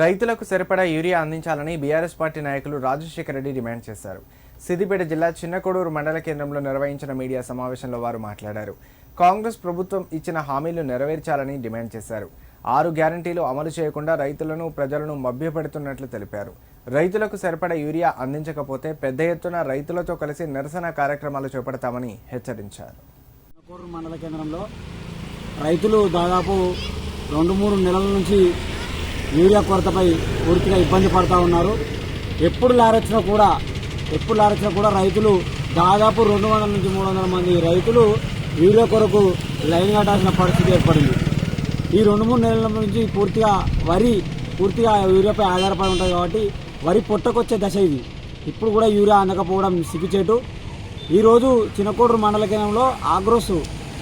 రైతులకు సరిపడా యూరియా అందించాలని బీఆర్ఎస్ పార్టీ నాయకులు రాజశేఖర రెడ్డి డిమాండ్ చేశారు. సిద్దిపేట జిల్లా చిన్నకోడూరు మండల కేంద్రంలో నిర్వహించిన మీడియా సమావేశంలో వారు మాట్లాడారు. కాంగ్రెస్ ప్రభుత్వం ఇచ్చిన హామీలు నెరవేర్చాలని డిమాండ్ చేశారు. ఆరు గ్యారంటీలు అమలు చేయకుండా రైతులను ప్రజలను మభ్యపెడుతున్నట్లు తెలిపారు. రైతులకు సరిపడా యూరియా అందించకపోతే పెద్ద ఎత్తున రైతులతో కలిసి నిరసన కార్యక్రమాలు చేపడతామని హెచ్చరించారు. మండల కేంద్రంలో రైతులు దాదాపు రెండు మూడు నెలల నుంచి యూరియా కొరతపై పూర్తిగా ఇబ్బంది పడతా ఉన్నారు. ఎప్పుడు లారొచ్చినా కూడా ఎప్పుడు లారొచ్చినా కూడా రైతులు దాదాపు రెండు వందల నుంచి మూడు వందల మంది రైతులు యూరియా కొరకు లైన్ కట్టాల్సిన పరిస్థితి ఏర్పడింది. ఈ రెండు మూడు నెలల నుంచి పూర్తిగా వరి పూర్తిగా యూరియాపై ఆధారపడి ఉంటుంది కాబట్టి వరి పొట్టకొచ్చే దశ ఇది. ఇప్పుడు కూడా యూరియా అందకపోవడం సిగ్గుచేటు. ఈరోజు చిన్నకోడూరు మండల కేంద్రంలో ఆగ్రోస్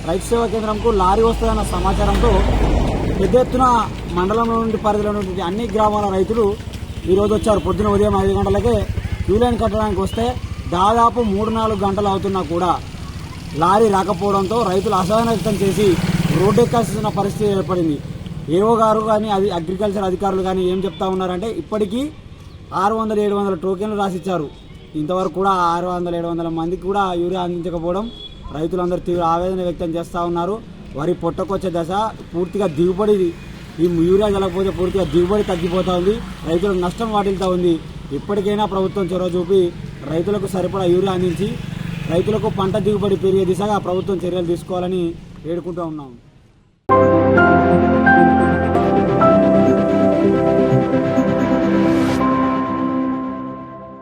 రైతు సేవా కేంద్రంకు లారీ వస్తుందన్న సమాచారంతో పెద్ద ఎత్తున మండలంలో నుండి పరిధిలో నుండి అన్ని గ్రామాల రైతులు ఈరోజు వచ్చారు. పొద్దున ఉదయం ఐదు గంటలకే క్యూ లైన్ కట్టడానికి వస్తే దాదాపు మూడు నాలుగు గంటలు అవుతున్నా కూడా లారీ రాకపోవడంతో రైతులు అసహన వ్యక్తం చేసి రోడ్డు ఎక్కాల్సిన పరిస్థితి ఏర్పడింది. ఏవో గారు కానీ అది అగ్రికల్చర్ అధికారులు కానీ ఏం చెప్తా ఉన్నారంటే ఇప్పటికీ ఆరు వందల ఏడు వందల టోకెన్లు రాసిచ్చారు. ఇంతవరకు కూడా ఆరు వందల ఏడు వందల మందికి కూడా యూరియా అందించకపోవడం రైతులందరూ తీవ్ర ఆవేదన వ్యక్తం చేస్తూ ఉన్నారు. వరి పొట్టకొచ్చే దశ పూర్తిగా దిగుబడి ఈ యూరియా జలకపోతే పూర్తిగా దిగుబడి తగ్గిపోతూ ఉంది. రైతులకు నష్టం వాటిల్తో ఉంది. ఇప్పటికైనా ప్రభుత్వం చొరవ చూపి రైతులకు సరిపడా యూరియా అందించి రైతులకు పంట దిగుబడి పెరిగే దిశగా ప్రభుత్వం చర్యలు తీసుకోవాలని వేడుకుంటూ ఉన్నాం.